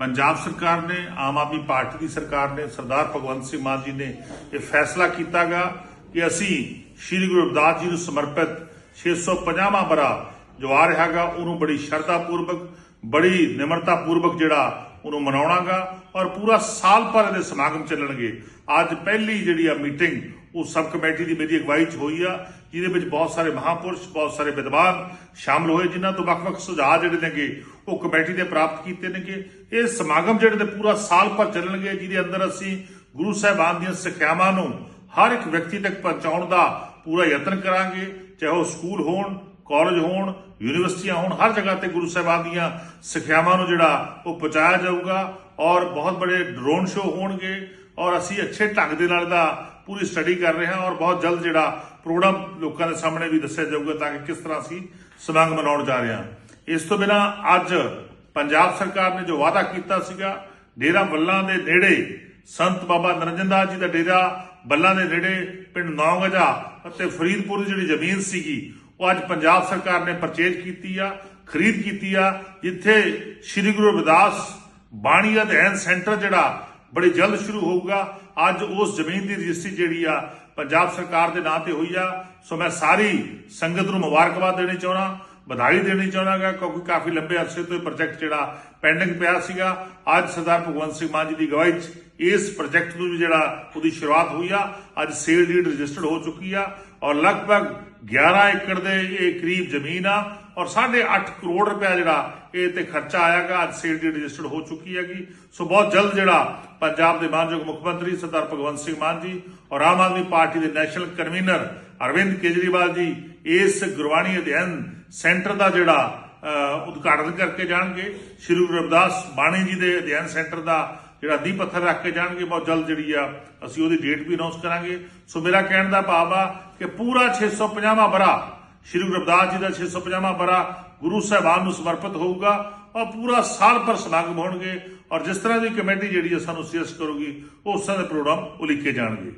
ਪੰਜਾਬ ਸਰਕਾਰ ਨੇ, ਆਮ ਆਦਮੀ ਪਾਰਟੀ ਦੀ ਸਰਕਾਰ ਨੇ, ਸਰਦਾਰ ਭਗਵੰਤ ਸਿੰਘ ਮਾਨ ਜੀ ਨੇ ਇਹ ਫੈਸਲਾ ਕੀਤਾਗਾ ਕਿ ਅਸੀਂ ਸ੍ਰੀ ਗੁਰੂ ਰਵਿਦਾਸ ਜੀ ਨੂੰ ਸਮਰਪਿਤ 650ਵਾਂ ਬਰਾ ਜੋ ਆ ਰਿਹਾਗਾ ਉਹਨੂੰ ਬੜੀ ਸ਼ਰਧਾ ਪੂਰਵਕ ਬੜੀ ਨਿਮਰਤਾ ਪੂਰਵਕ ਜਿਹੜਾ ਉਹਨੂੰ ਮਨਾਉਣਾਗਾ ਔਰ ਪੂਰਾ ਸਾਲ ਭਰ ਇਹਦੇ ਸਮਾਗਮ ਚੱਲਣਗੇ। ਅੱਜ ਪਹਿਲੀ ਜਿਹੜੀ ਆ ਮੀਟਿੰਗ ਉਹ ਸਬ ਕਮੇਟੀ ਦੀ ਮੇਰੀ ਅਗਵਾਈ 'ਚ ਹੋਈ ਆ ਜਿਹਦੇ ਵਿੱਚ ਬਹੁਤ ਸਾਰੇ ਮਹਾਪੁਰਸ਼ ਬਹੁਤ ਸਾਰੇ ਵਿਦਵਾਨ ਸ਼ਾਮਲ ਹੋਏ ਜਿਨ੍ਹਾਂ ਤੋਂ ਵੱਖ-ਵੱਖ ਸੁਝਾਅ ਜਿਹੜੇ ਨੇਗੇ ਉਹ ਕਮੇਟੀ ਦੇ ਪ੍ਰਾਪਤ ਕੀਤੇ ਨੇਗੇ ਇਹ ਸਮਾਗਮ ਜਿਹੜੇ ਨੇ ਪੂਰਾ ਸਾਲ ਭਰ ਚੱਲਣਗੇ ਜਿਹਦੇ ਅੰਦਰ ਅਸੀਂ ਗੁਰੂ ਸਾਹਿਬਾਨ ਦੀਆਂ ਸਿੱਖਿਆਵਾਂ ਨੂੰ ਹਰ ਇੱਕ ਵਿਅਕਤੀ ਤੱਕ ਪਹੁੰਚਾਉਣ ਦਾ ਪੂਰਾ ਯਤਨ ਕਰਾਂਗੇ ਚਾਹੇ ਉਹ ਸਕੂਲ ਹੋਣ ਕਾਲਜ ਹੋਣ ਯੂਨੀਵਰਸਿਟੀਆਂ ਹੋਣ ਹਰ ਜਗ੍ਹਾ ਤੇ ਗੁਰੂ ਸਾਹਿਬਾਨ ਦੀਆਂ ਸਿੱਖਿਆਵਾਂ ਨੂੰ ਜਿਹੜਾ ਉਹ ਪਹੁੰਚਾਇਆ ਜਾਊਗਾ ਔਰ ਬਹੁਤ ਬੜੇ ਡਰੋਨ ਸ਼ੋਅ ਹੋਣਗੇ ਔਰ ਅਸੀਂ ਅੱਛੇ ਢੰਗ ਦੇ ਨਾਲ ਦਾ ਪੂਰੀ ਸਟੱਡੀ ਕਰ ਰਹੇ ਹਾਂ ਔਰ ਬਹੁਤ ਜਲਦ ਜਿਹੜਾ ਪ੍ਰੋਗਰਾਮ ਲੋਕਾਂ ਦੇ ਸਾਹਮਣੇ ਵੀ ਦੱਸਿਆ ਜਾਊਗਾ ਤਾਂ ਕਿ ਕਿਸ ਤਰ੍ਹਾਂ ਅਸੀਂ ਸਮਾਗਮ ਮਨਾਉਣ ਜਾ ਰਹੇ ਹਾਂ। ਇਸ ਤੋਂ ਬਿਨਾ ਅੱਜ ਪੰਜਾਬ ਸਰਕਾਰ ਨੇ ਜੋ ਵਾਅਦਾ ਕੀਤਾ ਸੀਗਾ, ਡੇਰਾ ਬੱਲਾਂ ਦੇ ਨੇੜੇ ਸੰਤ ਬਾਬਾ ਨਰਿੰਦਰ ਦਾਸ ਜੀ ਦਾ ਡੇਰਾ ਬੱਲਾਂ ਦੇ ਨੇੜੇ ਪਿੰਡ ਨੌਗਜਾ ਅਤੇ ਫਰੀਦਪੁਰ ਦੀ ਜਿਹੜੀ ਜ਼ਮੀਨ ਸੀਗੀ, ਉਹ ਅੱਜ ਪੰਜਾਬ ਸਰਕਾਰ ਨੇ ਪਰਚੇਜ ਕੀਤੀ ਆ, ਖਰੀਦ ਕੀਤੀ ਆ, ਜਿੱਥੇ ਸ੍ਰੀ ਗੁਰੂ ਰਵਿਦਾਸ ਬਾਣੀ ਅਧਿਐਨ ਸੈਂਟਰ ਜਿਹੜਾ ਬੜੀ ਜਲਦ ਸ਼ੁਰੂ ਹੋਊਗਾ। ਅੱਜ ਉਸ ਜ਼ਮੀਨ ਦੀ ਰਜਿਸਟਰੀ ਜਿਹੜੀ ਆ, ਪੰਜਾਬ ਸਰਕਾਰ ਦੇ ਨਾਂ ਤੇ ਹੋਈ ਆ। ਸੋ ਮੈਂ ਸਾਰੀ ਸੰਗਤ ਨੂੰ ਮੁਬਾਰਕਬਾਦ ਦੇਣੀ ਚਾਹੁੰਦਾ, ਵਧਾਈ ਦੇਣੀ ਚਾਹੁੰਦਾਗਾ, ਕਿਉਂਕਿ ਕਾਫੀ ਲੰਬੇ ਅਰਸੇ ਤੋਂ ਇਹ ਪ੍ਰੋਜੈਕਟ ਜਿਹੜਾ ਪੈਂਡਿੰਗ ਪਿਆ ਸੀਗਾ। ਅੱਜ ਸਰਦਾਰ ਭਗਵੰਤ ਸਿੰਘ ਮਾਨ ਜੀ ਦੀ ਅਗਵਾਈ 'ਚ ਇਸ ਪ੍ਰੋਜੈਕਟ ਨੂੰ ਵੀ ਜਿਹੜਾ ਉਹਦੀ ਸ਼ੁਰੂਆਤ ਹੋਈ ਆ, ਅੱਜ ਸੇਲ ਡੀਡ ਰਜਿਸਟਰਡ ਹੋ ਚੁੱਕੀ ਆ ਔਰ ਲਗਭਗ 11 ਏਕੜ ਦੇ ਇਹ ਕਰੀਬ ਜ਼ਮੀਨ ਆ ਔਰ 8.5 ਕਰੋੜ ਰੁਪਇਆ ਜਿਹੜਾ ਇਹ ਤੇ ਖਰਚਾ ਆਇਆਗਾ ਅੱਜ ਸੇਲ ਡੀਡ ਰਜਿਸਟਰਡ ਹੋ ਚੁੱਕੀ ਹੈਗੀ। ਸੋ ਬਹੁਤ ਜਲਦ ਜਿਹੜਾ ਪੰਜਾਬ ਦੇ ਮਾਨਯੋਗ ਮੁੱਖ ਮੰਤਰੀ ਸਰਦਾਰ ਭਗਵੰਤ ਸਿੰਘ ਮਾਨ ਜੀ ਔਰ ਆਮ ਆਦਮੀ ਪਾਰਟੀ ਦੇ ਨੈਸ਼ਨਲ ਕਨਵੀਨਰ ਅਰਵਿੰਦ ਕੇਜਰੀਵਾਲ ਜੀ ਇਸ ਗੁਰਬਾਣੀ ਅਧਿਐਨ ਸੈਂਟਰ ਦਾ ਜਿਹੜਾ ਉਦਘਾਟਨ ਕਰਕੇ ਜਾਣਗੇ। ਸ਼੍ਰੀ ਗੁਰੂ ਰਵਿਦਾਸ ਬਾਣੀ ਜੀ ਦੇ ਅਧਿਐਨ ਸੈਂਟਰ ਦਾ ਜਿਹੜਾ ਦੀ ਪੱਥਰ ਰੱਖ ਕੇ ਜਾਣਗੇ, ਬਹੁਤ ਜਲਦ ਜਿਹੜੀ ਆ, ਅਸੀਂ ਉਹਦੀ ਡੇਟ ਵੀ ਅਨਾਉਂਸ ਕਰਾਂਗੇ। ਸੋ ਮੇਰਾ ਕਹਿਣ ਦਾ ਭਾਵ ਆ ਕਿ ਪੂਰਾ 650ਵਾਂ ਬਰਾ, ਸ਼੍ਰੀ ਗੁਰੂ ਰਵਿਦਾਸ ਜੀ ਦਾ 650ਵਾਂ ਬਰਾ ਗੁਰੂ ਸਾਹਿਬਾਨ ਨੂੰ ਸਮਰਪਿਤ ਹੋਊਗਾ ਔਰ ਪੂਰਾ ਸਾਲ ਭਰ ਸਮਾਗਮ ਹੋਣਗੇ ਔਰ ਜਿਸ ਤਰ੍ਹਾਂ ਦੀ ਕਮੇਟੀ ਜਿਹੜੀ ਆ ਸਾਨੂੰ ਸੁਜੈਸਟ ਕਰੂਗੀ ਉਸ ਤਰ੍ਹਾਂ ਦੇ ਪ੍ਰੋਗਰਾਮ ਉਲੀਕੇ ਜਾਣਗੇ।